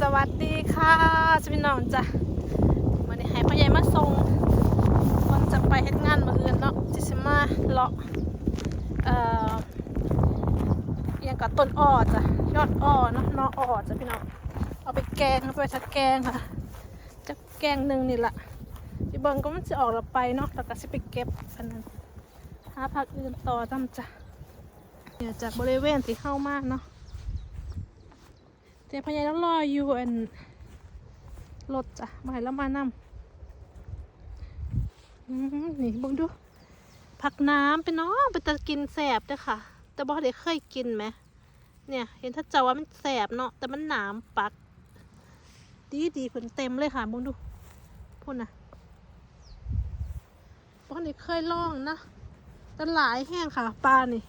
สวัสดีค่ะสพี่น้องจ้ะวันนี้ให้พ่อใหญ่มาส่งก่อนจะไปเฮ็ดงานมื้ออื่นเนาะจิสิมาเลาะเอ่ออหยังกับต้นอ้อจ้ะยอดอ้อเนาะนออ้อจ้ะพี่น้องเอาไปแกงเอาไปทัดแกงค่ะจะแกงหนึ่งนี่แหละพี่เบิงก็มันจะออกเราไปเนาะแล้วก็สิไปเก็บอันนั้นหาผักอื่นต่อจ้ำจ้ะเนี่ยจากบริเวณที่เข้ามากเนาะ เจ๊พญายต้องรออยู่อันรถจ้ะมาให้เรามานำอืมนี่บิ่งดู ผักน้ำเป็นน้องเป็นตะกินแสบเด้อค่ะ แต่บ่ได้เคยกินไหมเนี่ย เห็นถ้าเจ้าว่ามันแสบเนาะแต่มันหนามปัก ดีดีผลเต็มเลยค่ะบิ่งดูพูดนะบ่ได้เคยลองนะแต่หลายแห้งค่ะปลานี่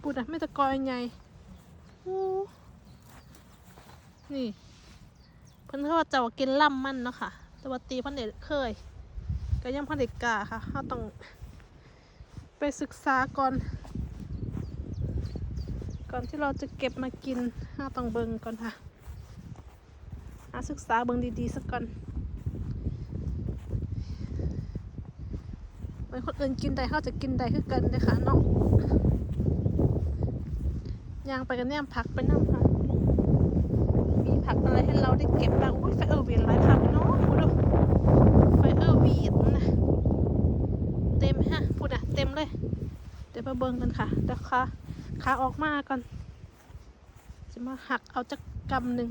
พูดนะไม่ตะกอยใหญ่ นี่ เพิ่นเขาว่าจ้ากินล่ำมันเนาะค่ะ แต่ว่าตีเพันเด็เคย ก็ยังพันเด็กกาค่ะเราต้อง ไปศึกษาก่อน ก่อนที่เราจะเก็บมากินเราต้องเบิ่งก่อนค่ะหาศึกษาเบิ่งดีๆสักก่อนเหมือนคนอื่นกินได้เขาจะกินได้คือกันเลยค่ะเนาะย่างไปกันเนี่ยพักไปนั่ง ผักอะไรให้เราได้เก็บบ้างอุ้ยไฟเออร์วีดหลายผักเนาะพูดดูไฟเออร์วีดนะเต็มฮะพูดอะเต็มเลย เดี๋ยวมาเบิ่งกันค่ะเดี๋ยวขาขาออกมาก่อน จะมาหักเอาจักกำหนึ่ง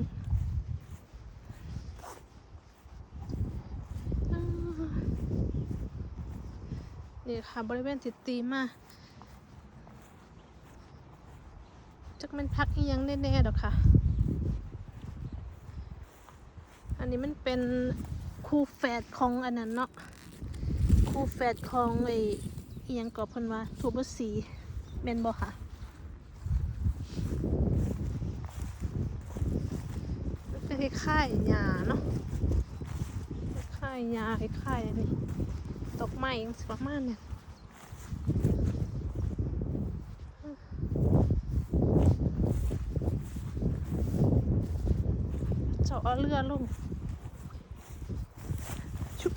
นี่ค่ะบริเวณติดตีมาจักแมันพักอียังแน่ๆดอกค่ะ อันนี้มันเป็นคู่แฝดของอันนั้นเนาะคู่แฝดของไอ้เอียงกอบพิ่นว่าทูบสีเมนบอค่ะก็คล้ายๆหญ้าเนาะคล้ายๆหญ้าคล้ายๆอันนี้ดอกไม้ยังสิประมาณเนี่ยเจ้าเอาเรือลง ชุบ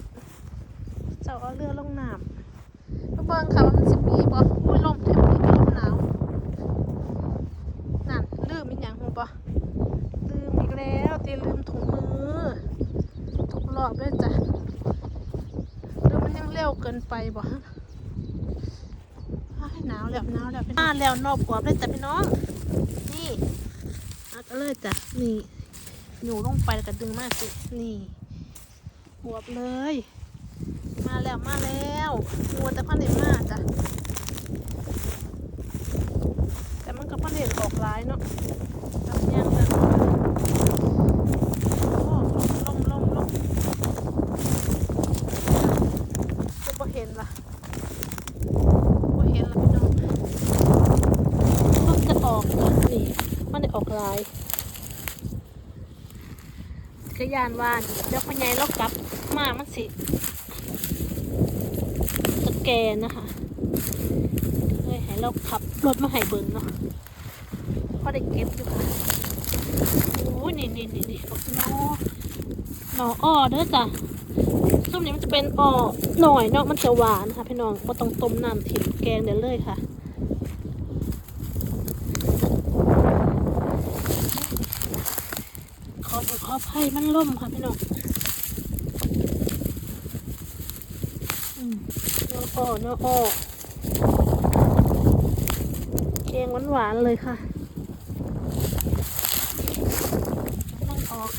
เรือลงน้ำมาเบิ่งค่ะว่ามันสิมีบ่อุ้ยลมแถวนี้ก็ลมหนาวนั่นลืมอีกอย่างหูบ่ลืมอีกแล้วเตีลืมถุงมือทุกรอบเลยจ้ะหรือมันยังเร็วเกินไปบ่ฮะอ้ายหนาวแล้วหนาวแล้วพี่น้องแล้วนอกกวบเลยจ้ะพี่น้องนี่เอาก็เลยจ้ะนี่อยู่ลงไปแล้วก็ดึงมากสินี่บวบเลย แล้วมาแล้ววัวแต่พันเด็มาจ้ะแต่มันก็พันเด็ออกร้ายเนาะทำยังเลยโอ้ลมลมลมก็บ่เห็นละบ่เห็นละพี่น้องมันจะออกจ้ะนี่มันได้ออกลายกระยานวานเดี๋ยวพญายเรากลับมามันสิ แกนนะคะเลยให้เราขับรถมาให้เบิ่งเนาะพอได้เก็บอยู่ค่ะโอ้ยนี่นี่นี่นี่บอกนอหนออ้อเด้อจ้ะส้มนี้มันจะเป็นอ้อหน่อยเนาะมันจะหวานค่ะพี่น้องก็ต้องต้มน้ำถิ่มแกงเดี๋ยวเลยค่ะขอขอภัยมันล่มค่ะพี่น้องอืม ออ้อเนื้ออ้อแกงหวานๆเลยค่ะต้องออก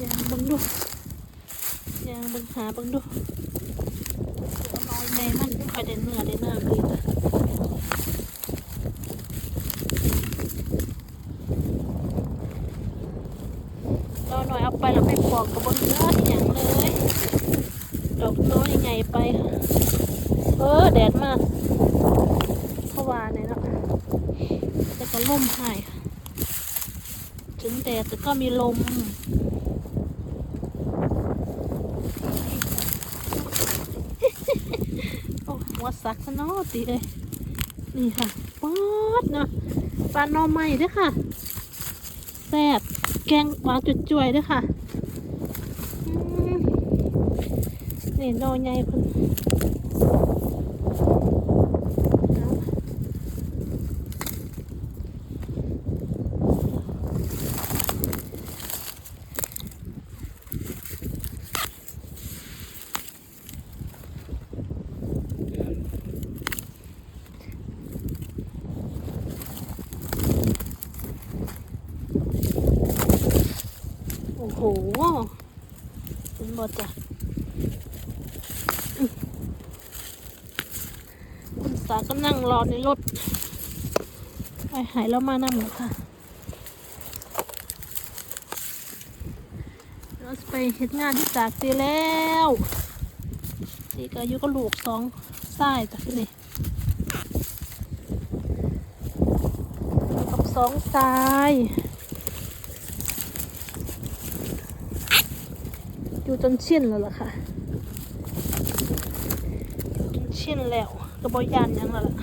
ยางบังดูอยางบังหาบังดู แม่มันไม่ค่อยได้เนื้อได้น้ำดีจ้ะรอหน่อยเอาไปแล้วไปปอกกับบนเนื้ออย่างเลยดอกโตใหญ่ไป เออแดดมากเพราะว่าเนี่ยนะแต่ก็ล่มหายถึงแดดแต่ก็มีลม โอ้หัว สักซะนอตีเลยนี่ค่ะป๊อดเนาะปลาหน่อไม้ด้วยค่ะแซ่บแกงปลาจุ่ยด้วยค่ะนี่หนอใหญ่คน อ้โหเป็นบอจ้ะคุณสาก็นั่งรอในรถ ไปหายแล้วมานั่งเลยค่ะเราไปเฮ็ดงานที่จากตีแล้วตีก็อายุก็ลูกสองไส้จ้ะพี่นี่อยู่กับสองทราย อยู่จนชินแล้วล่ะค่ะจนชินแล้วก็บอยานยังแล้วล่ะ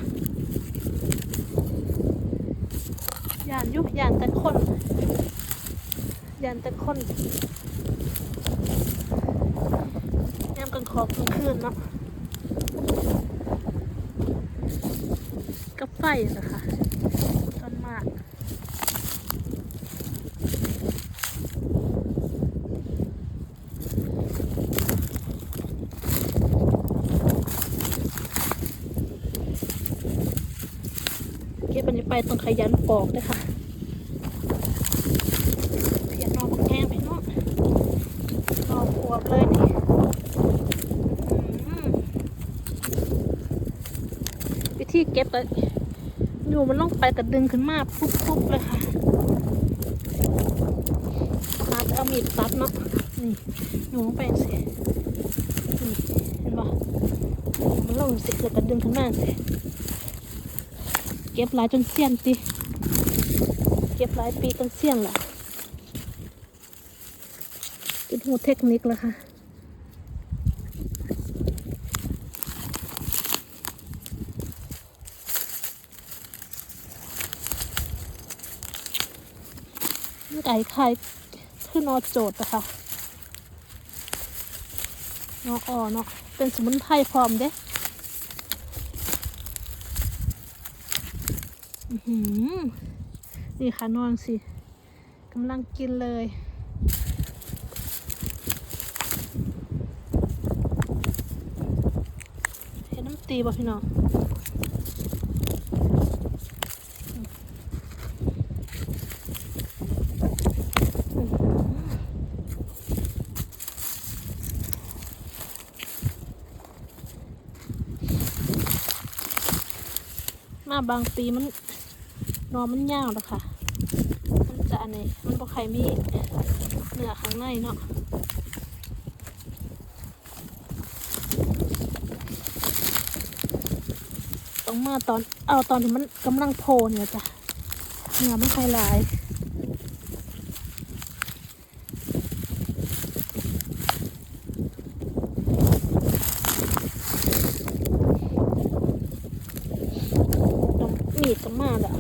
ยานยุยานแต่คนยานแต่คนยามกลางขอบกลางคืนเนาะกับไฟนะคะต้นมาก เก็บอันไปต้องขยันปอกด้วยค่ะเพียนนอกแห้งพี่น้องนอกอวบเลยนี่วิธีเก็บก็อยู่มันลงไปกระดึงขึ้นมาปุ๊บๆเลยค่ะมาจะเอามีดตัดเนาะนี่อยู่ลงไปสียนี่เห็นปะมันลงสิแล้วก็ดึงขึ้นมาสียเก็บหลายจนเสี้ยนติเก็บหลายปีจนเสี้ยนละเป็นหูเทคนิคแล้วค่ะไก่ไข่คือนอโจดอะคะนอออเนาะเป็นสมุนไพรพร้อมเด้ อื้อ หือนี่ค่ะนอนสิกำลังกินเลยเห็นน้ำตีบ่พี่น้องอื้อหือมาบางปีมัน นอนมันยาวแล้วค่ะมันจะอันนี้มันบ่ใครมีเนื้อข้างในเนาะต้องมาตอนเอาตอนที่มันกำลังโผล่เนี่ยจ้ะเนื้อไม่ค่อยหลาย ต้องมีดต้องมาแล้ว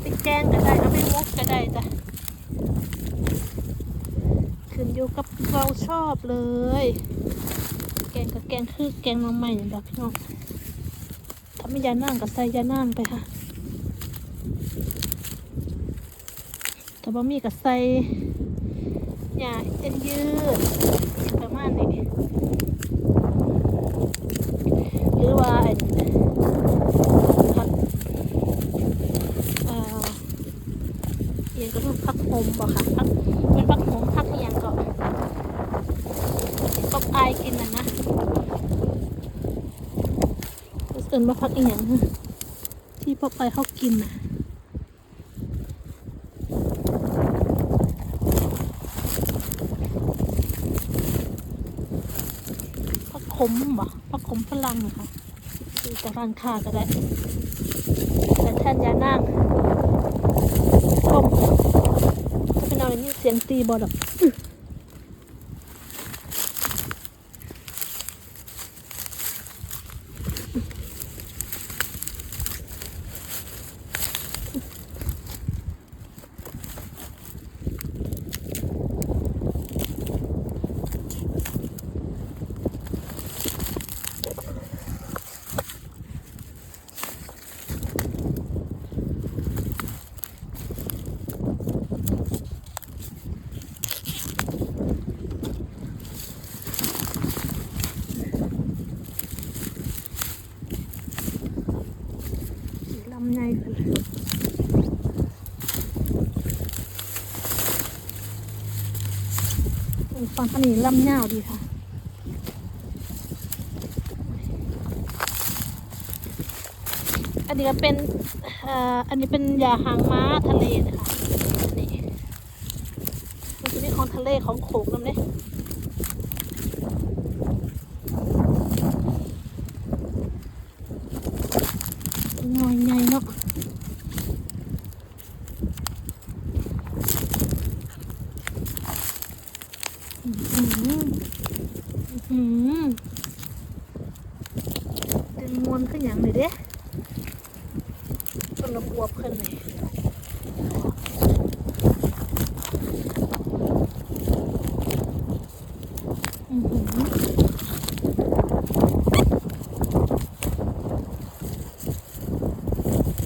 ไปแกงก็ได้เอาไปมุกก็ได้จ้ะ ขึ้นอยู่กับเราชอบเลย แกงกับแกงคือแกงน้องใหม่แบบพี่น้องถ้าไม่ยานั่งก็ใส่ยานั่งไปค่ะถ้าบะหมี่ก็ใส่ยาเอ็นยืดประมาณนี้ มบ่ค่ะพักเป็นพักผมพักเอียงก่อนตกอายกินนะนะเอินมาพักเอียงที่พอไปเขากินนะพักขมบ่พักขมพลังคะดูจากร้านคาก็ได้แต่ท่านยานั่ง Thank. นเอาอย่างนี้เสียงตีบอดอกอื้อลำไยกัน ฟังอันนี้ลำยาวดีค่ะอันนี้ก็เป็นอันนี้เป็นยาหางม้าทะเลนะคะอันนี้มันจะมีของทะเลของโขงน้ำเนี่ยหน่อยใหญ่เนาะ อื้อหืออื้อหือเป็นมวนขึ้นอย่างเลยเด้คนละบวบขึ้นเลย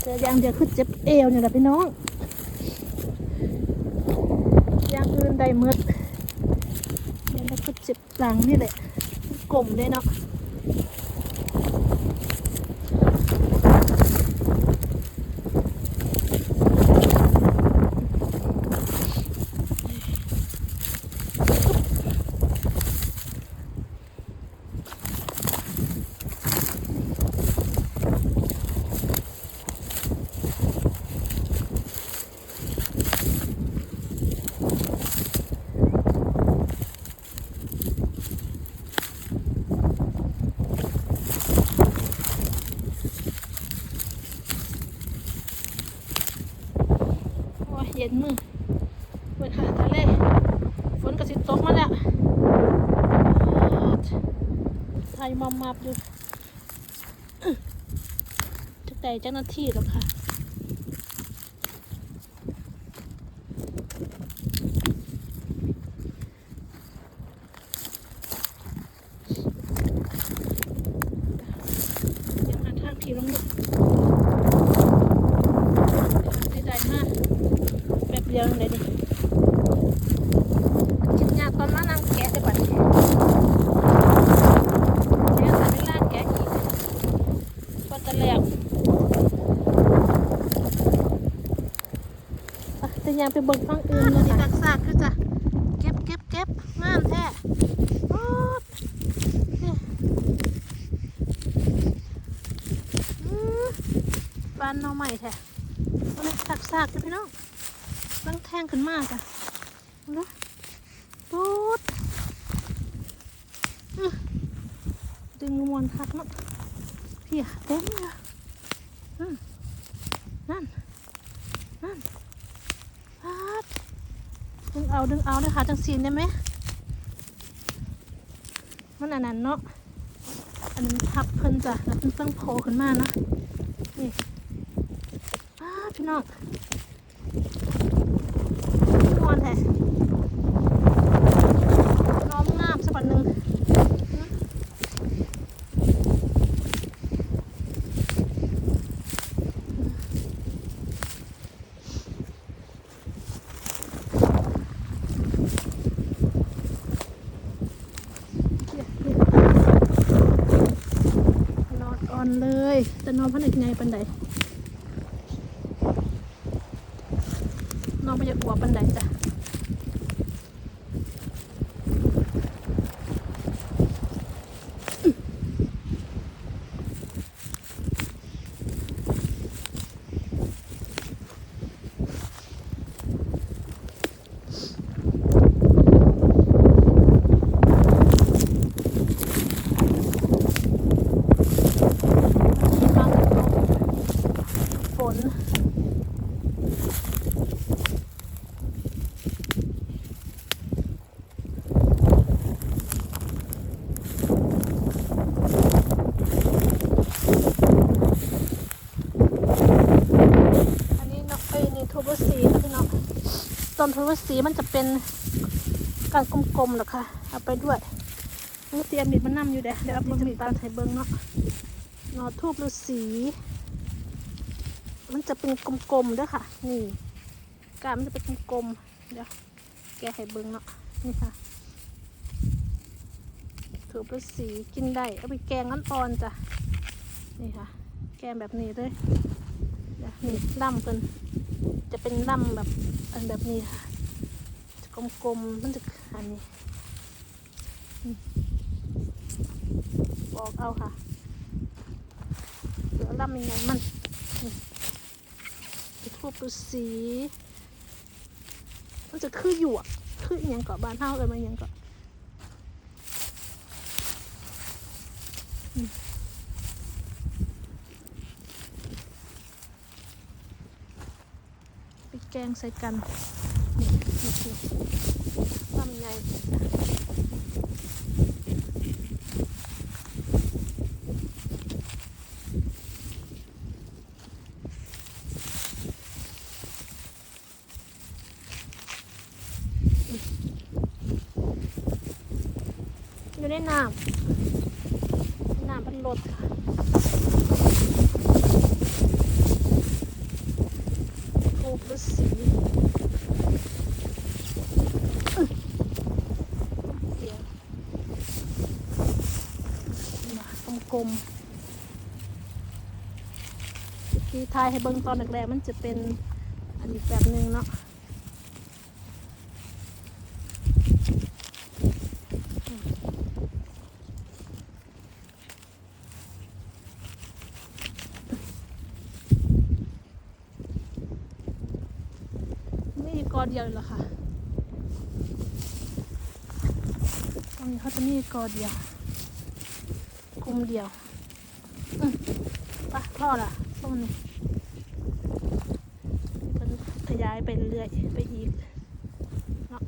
เจออย่างเดียวคือเจ็บเอวเนี่ยแหละพี่น้องอย่างอื่นได้หมืดอย่างเดียวคือเจ็บ หลังนี่แหละกลมเลยเนาะ เย็นมือเปิดหาทะเลฝนกระสิตกมาแล้วไทยมอมมับอยู่จะแต่เจ้าหน้าที่หรอกค่ะ ยังหาทางที่ลงดูได้ได้มากแป๊บเดียวเลยดิกินยาตอนมานั่งแกะได้ป่ะเนี่ยเดี๋ยวใส่เวลาแกะอีกก็จะแล้ว งไปเบิ่งฟังอื่นเลยค่ะดักซากคือจะเก็บเก็บเก็บงามแท้โอ๊ดนี่บ้านน้องใหม่แท้เอาเลยดักซากจ้ะพี่น้องตั้งแทงขึ้นมากจ้ะเอาละตูดอื้อดึงมวนคักเนาะพี่เต็มเลยอืมนั่น นั่น ดึงเอาดึงเอาด้วยค่ะจังสีนได้ไหมมันอันนั้นเนาะอันนี้ทับเพิ่นจ้ะแล้วเพิ่นเพิ่งโผล่ขึ้นมานะนี่อ้าพี่น้องมวนแท้น้อมงามสักวันหนึ่งนอนอ่อน เนอนพันเอกไงปันใด อนทูบสีมันจะเป็นการกลมๆนะคะเอาไปด้วยเตรียมมีดมันนำอยู่เด้เดี๋ยวเอาไปมีดตัดให้เบิ้งเนาะหนอทูบฤาษีมันจะเป็นกลมๆด้วยค่ะ นี่กาบมันจะเป็นกลมๆเดี๋ยวแกะให้เบิ้งเนาะนี่ค่ะถูบฤาษีกินได้เอาไปแกงน้ำอ่อนจ้ะนี่ค่ะ แกงแบบนี้เลยเดี๋ยวนี่ล่ำเพินจะเป็นล่ำแบบอันแบบนี้ค่ะ กลมๆมันจะอันนี้บอกเอาค่ะเหลือลำยังไงมันไปทูบฤาษีมันจะคือหยวกคืออหยังเกาะบานเท่าเลยมันยังเกาะไปแกงใส่กัน นี่นี่ลำไยอยู่ในน้ำน้ำพันรถค่ะทูบฤาษีอื้อเดี๋ยวมากล มที่ทายให้เบิ่งตอนแรกๆมันจะเป็นอันอีกแบบหนึ่งเนาะไม่กอเดียวเลยเหรอค่ะตรงนี้เขาจะมีกอเดียว คุมเดียวไปพ่อละต้นนี้มันขยายไปเรื่อยไปอีกเนาะ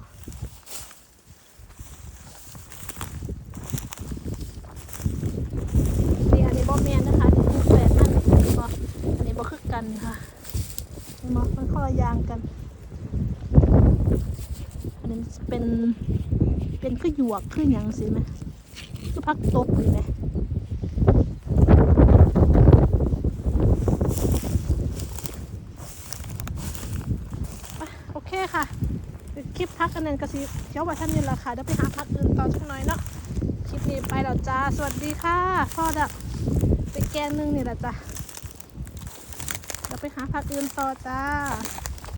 นี่อันนี้บอแมนนะคะนี่แฝดนั่นอันนี้บออันนี้บอคือกันค่ะนี่บอมันข้อยางกัน อันนี้เป็นเป็นคือหยวกคือหยังสิไหมคือพักตบนี่ไหมปโอเคค่ะเดี๋ยว คลิปพักกันนั้นกระซิเดี๋ยวว่าท่านนี่แหละค่ะเดี๋ยวไปหาพักอื่นต่อสักน้อยเนาะคลิปนี้ไปแล้วจ้าสวัสดีค่ะพ่อดับไปแกงนึงนี่แหละจ้าเดี๋ยวไปหาพักอื่นต่อจ้า